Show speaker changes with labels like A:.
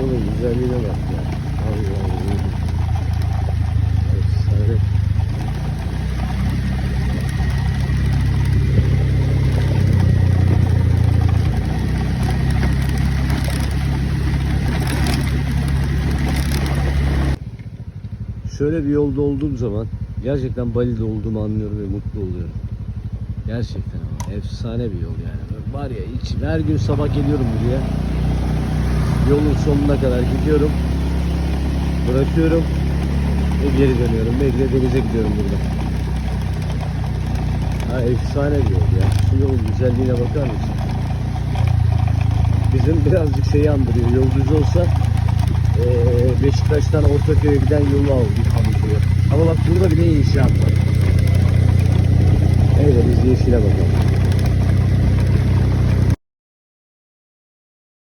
A: Yolun güzelliğine bak ya. Allah Allah. Efsane. Şöyle bir yolda olduğum zaman gerçekten Bali'de olduğumu anlıyorum ve mutlu oluyorum. Gerçekten ama efsane bir yol yani. Var ya hiç her gün sabah geliyorum buraya. Yolun sonuna kadar gidiyorum. Bırakıyorum ve geri dönüyorum. Belki de denize gidiyorum burada. Ha efsane bir yol ya. Şu yolun güzelliğine bakar mısın? Bizim birazcık şeyi andırıyor. Yol düz olsa eee Beşiktaş'tan Ortaköy'e giden yolu andırıyor. Ama bak burada bile inşaat var. Evet biz yeşile bakalım.